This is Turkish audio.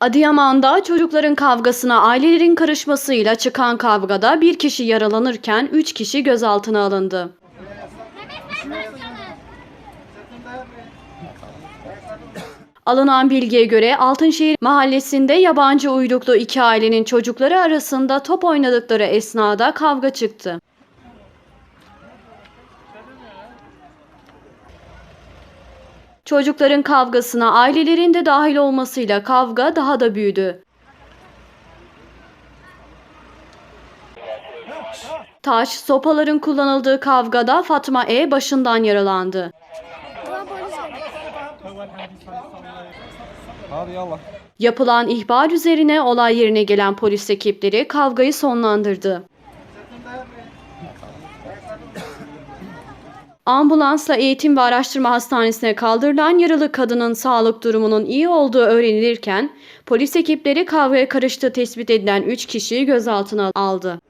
Adıyaman'da çocukların kavgasına ailelerin karışmasıyla çıkan kavgada bir kişi yaralanırken 3 kişi gözaltına alındı. Alınan bilgiye göre Altınşehir mahallesinde yabancı uyruklu iki ailenin çocukları arasında top oynadıkları esnada kavga çıktı. Çocukların kavgasına ailelerin de dahil olmasıyla kavga daha da büyüdü. Taş, sopaların kullanıldığı kavgada Fatma E başından yaralandı. Yapılan ihbar üzerine olay yerine gelen polis ekipleri kavgayı sonlandırdı. Ambulansla eğitim ve araştırma hastanesine kaldırılan yaralı kadının sağlık durumunun iyi olduğu öğrenilirken polis ekipleri kavgaya karıştığı tespit edilen 3 kişiyi gözaltına aldı.